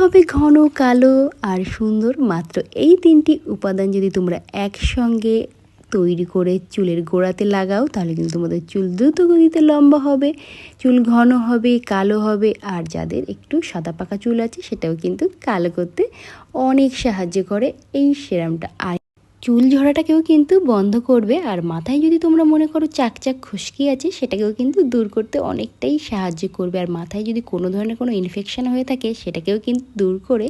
হবে ঘন, কালো আর সুন্দর। মাত্র এই তিনটি উপাদান যদি তোমরা একসঙ্গে তৈরি করে চুলের গোড়াতে লাগাও, তাহলে কিন্তু তোমাদের চুল দ্রুত গতিতে লম্বা হবে, চুল ঘন হবে, কালো হবে। আর যাদের একটু সাদা পাকা চুল আছে, সেটাও কিন্তু কালো করতে অনেক সাহায্য করে এই সেরামটা। আর চুল ঝরাটাকেও কিন্তু বন্ধ করবে আর মাথায় যদি তোমরা মনে করো চাকচাক খুশকি আছে, সেটাকেও কিন্তু দূর করতে অনেকটাই সাহায্য করবে। আর মাথায় যদি কোনো ধরনের কোনো ইনফেকশান হয়ে থাকে, সেটাকেও কিন্তু দূর করে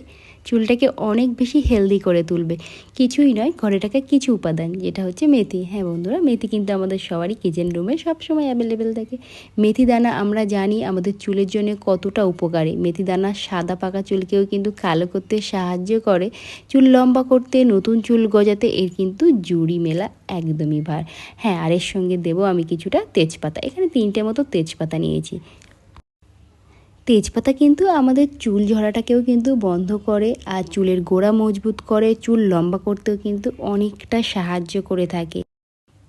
চুলটাকে অনেক বেশি হেলদি করে তুলবে। কিছুই নয়, ঘরে টাকা কিছু উপাদান, যেটা হচ্ছে মেথি। হ্যাঁ বন্ধুরা, মেথি কিন্তু আমাদের সবারই কিচেন রুমে সবসময় অ্যাভেলেবেল থাকে। মেথি দানা আমরা জানি আমাদের চুলের জন্য কতটা উপকারী। মেথি দানা সাদা পাকা চুলকেও কিন্তু কালো করতে সাহায্য করে। চুল লম্বা করতে, নতুন চুল গজাতে এর কিন্তু জুড়ি মেলা একদমই ভার। হ্যাঁ আর এর সঙ্গে দেবো আমি কিছুটা তেজপাতা। এখানে তিনটে মতো তেজপাতা নিয়েছি। তেজপাতা কিন্তু আমাদের চুল ঝরাটাকেও কিন্তু বন্ধ করে, আর চুলের গোড়া মজবুত করে, চুল লম্বা করতেও কিন্তু অনেকটা সাহায্য করে থাকে।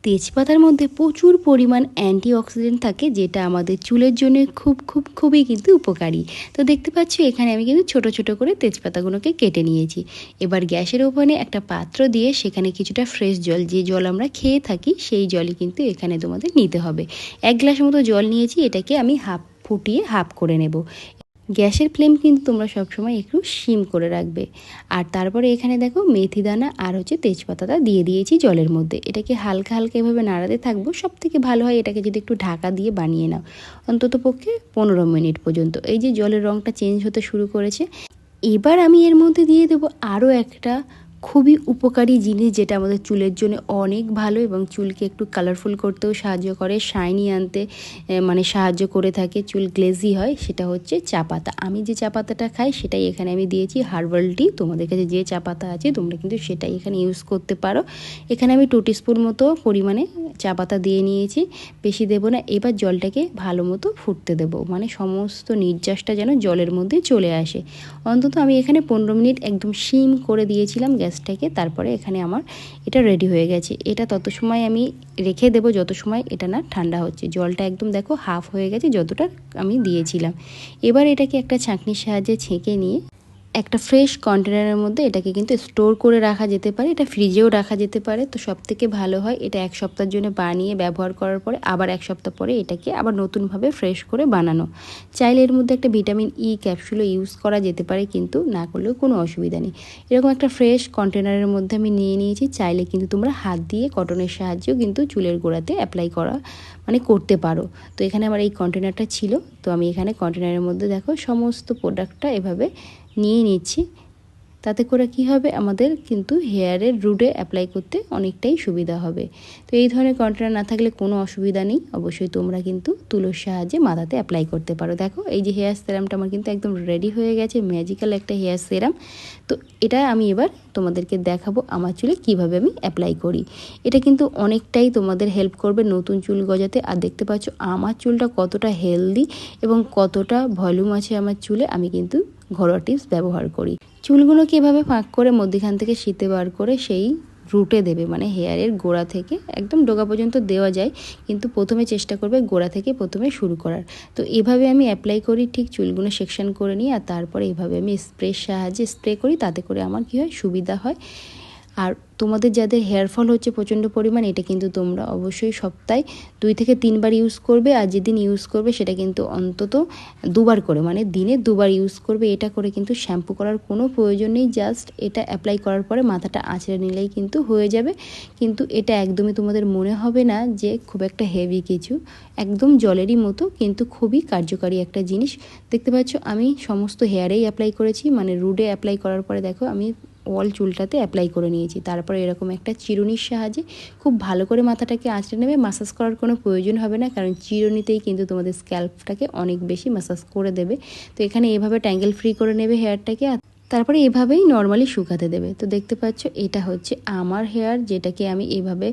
তেজপাতার মধ্যে প্রচুর পরিমাণ অ্যান্টিঅক্সিডেন্ট থাকে, যেটা আমাদের চুলের জন্য খুব খুব, খুবই কিন্তু উপকারী। তো দেখতে পাচ্ছ, এখানে আমি কিন্তু ছোট ছোট করে তেজপাতাগুলোকে কেটে নিয়েছি। এবার গ্যাসের ওভেনে একটা পাত্র দিয়ে সেখানে কিছুটা ফ্রেশ জল, যে জল আমরা খেয়ে থাকি, সেই জলই কিন্তু এখানে তোমাদের নিতে হবে। এক গ্লাস মতো জল নিয়েছি, এটাকে আমি হাফ ফুটিয়ে হাফ করে নেব। গ্যাসের ফ্লেম কিন্তু তোমরা সবসময় একটু সিম করে রাখবে। আর তারপরে এখানে দেখো মেথি দানা আর হচ্ছে তেজপাতাটা দিয়ে দিয়েছি জলের মধ্যে। এটাকে হালকা হালকা এভাবে নাড়াতে থাকব। সব থেকে ভালো হয় এটাকে যদি একটু ঢাকা দিয়ে বানিয়ে নাও। অন্তত পক্ষে পনেরো মিনিট পর্যন্ত। এই যে জলের রঙটা চেঞ্জ হতে শুরু করেছে। এবার আমি এর মধ্যে দিয়ে দেবো আরও একটা খুবই উপকারী জিনিস যেটা আমাদের চুলের জন্য অনেক ভালো এবং চুলকে একটু কালারফুল করতেও সাহায্য করে শাইনি আনতে মানে সাহায্য করে থাকে, চুল গ্লেজি হয়, সেটা হচ্ছে চা পাতা। আমি যে চা পাতাটা খাই সেটাই এখানে আমি দিয়েছি হার্বাল টি তোমাদের কাছে যে চা পাতা আছে তোমরা কিন্তু সেটাই এখানে ইউজ করতে পারো। এখানে আমি টু টিস্পুন মতো পরিমাণে চা পাতা দিয়ে নিয়েছি, বেশি দেবো না, এবার জলটাকে ভালো মতো ফুটতে দেবো মানে সমস্ত নির্যাসটা যেন জলের মধ্যে চলে আসে। অন্তত আমি এখানে পনেরো মিনিট একদম সিম করে দিয়েছিলাম, গ্যাস গ্যাসটাকে তারপরে এখানে আমার এটা রেডি হয়ে গেছে। এটা তত সময় আমি রেখে দেব, যত সময় এটা না ঠান্ডা হচ্ছে। জলটা একদম দেখো হাফ হয়ে গেছে, যতটা আমি দিয়েছিলাম। এবার এটাকে একটা ছাঁকনির সাহায্যে ছেঁকে নিয়ে একটা ফ্রেশ কন্টেনারের মধ্যে এটাকে কিন্তু স্টোর করে রাখা যেতে পারে। এটা ফ্রিজেও রাখা যেতে পারে। তো সব থেকে ভালো হয় এটা এক সপ্তাহের জন্য বানিয়ে ব্যবহার করার পরে আবার এক সপ্তাহ পরে এটাকে আবার নতুনভাবে ফ্রেশ করে বানানো। চাইলে এর মধ্যে একটা ভিটামিন ই ক্যাপসুলও ইউজ করা যেতে পারে কিন্তু না করলেও কোনো অসুবিধা নেই। এরকম একটা ফ্রেশ কন্টেনারের মধ্যে আমি নিয়ে নিয়েছি। চাইলে কিন্তু তোমরা হাত দিয়ে কটনের সাহায্যেও কিন্তু চুলের গোড়াতে অ্যাপ্লাই করা মানে করতে পারো। তো এখানে আমার এই কন্টেনারটা ছিল। তো আমি এখানে কন্টেনারের মধ্যে দেখো সমস্ত প্রোডাক্টটা এভাবে নিয়ে নিচ্ছি। তাতে করে কি হবে? আমাদের কিন্তু হেয়ারের রুটে অ্যাপ্লাই করতে অনেকটাই সুবিধা হবে। তো এই ধরনের কন্টেনার না থাকলে কোনো অসুবিধা নেই। অবশ্যই তোমরা কিন্তু তুলোর সাহায্যে মাথাতে অ্যাপ্লাই করতে পারো। দেখো, এই যে হেয়ার সেরামটা আমার কিন্তু একদম রেডি হয়ে গেছে। ম্যাজিক্যাল একটা হেয়ার সেরাম। তো এটা আমি এবার তোমাদেরকে দেখাবো আমার চুলে কীভাবে আমি অ্যাপ্লাই করি। এটা কিন্তু অনেকটাই তোমাদের হেল্প করবে নতুন চুল গজাতে। আর দেখতে পাচ্ছ, আমার চুলটা কতটা হেলদি এবং কতটা ভলিউম আছে আমার চুলে, আমি কিন্তু ঘরোয়া টিপস ব্যবহার করি। চুলগুলোকে এভাবে ফাঁক করে মধ্যখান থেকে শীতে বার করে সেই রুটে দেবে মানে হেয়ারের গোড়া থেকে। একদম ডোগা পর্যন্ত দেওয়া যায়, কিন্তু প্রথমে চেষ্টা করবে গোড়া থেকে প্রথমে শুরু করার। তো এভাবে আমি অ্যাপ্লাই করি, ঠিক চুলগুলো সেকশন করে নিই, আর তারপরে এভাবে আমি স্প্রের সাহায্যে স্প্রে করি, তাতে করে আমার কী হয়? সুবিধা হয়। আর তোমাদের যাদের হেয়ার ফল হচ্ছে প্রচণ্ড পরিমাণ, এটা কিন্তু তোমরা অবশ্যই সপ্তাহে দুই থেকে তিনবার ইউজ করবে আর যেদিন ইউজ করবে সেটা কিন্তু অন্তত দুবার করে মানে দিনে দুবার ইউজ করবে। এটা করে কিন্তু শ্যাম্পু করার কোনো প্রয়োজন নেই জাস্ট এটা অ্যাপ্লাই করার পরে মাথাটা আঁচড়ে নিলেই কিন্তু হয়ে যাবে। কিন্তু এটা একদমই তোমাদের মনে হবে না যে খুব একটা হেভি কিছু, একদম জলেরই মতো, কিন্তু খুবই কার্যকারী একটা জিনিস। দেখতে পাচ্ছ, আমি সমস্ত হেয়ারেই অ্যাপ্লাই করেছি মানে রুডে অ্যাপ্লাই করার পরে দেখো, আমি অল চুলটাতে অ্যাপ্লাই করে নিয়েছি। তারপর এরকম একটা চিরুনির সাহায্যে খুব ভালো করে মাথাটাকে আঁচড়ে নেবে মাসাজ করার কোনো প্রয়োজন হবে না, কারণ চিরুনিতেই কিন্তু তোমাদের স্ক্যাল্পটাকে অনেক বেশি মাসাজ করে দেবে। তো এখানে এভাবে ট্যাঙ্গেল ফ্রি করে নেবে হেয়ারটাকে তারপরে এভাবেই নর্মালি শুকাতে দেবে। তো দেখতে পাচ্ছ, এটা হচ্ছে আমার হেয়ার যেটাকে আমি এভাবে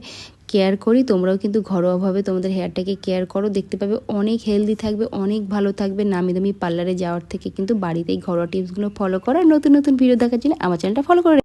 কেয়ার করি, তোমরাও কিন্তু ঘরোয়াভাবে তোমাদের হেয়ারটাকে কেয়ার করো। দেখতে পাবে অনেক হেলদি থাকবে, অনেক ভালো থাকবে। নামি দামি পার্লারে যাওয়ার থেকে কিন্তু বাড়িতেই ঘরোয়া টিপসগুলো ফলো করা। নতুন নতুন ভিডিও দেখার জন্য আমার চ্যানেলটা ফলো করে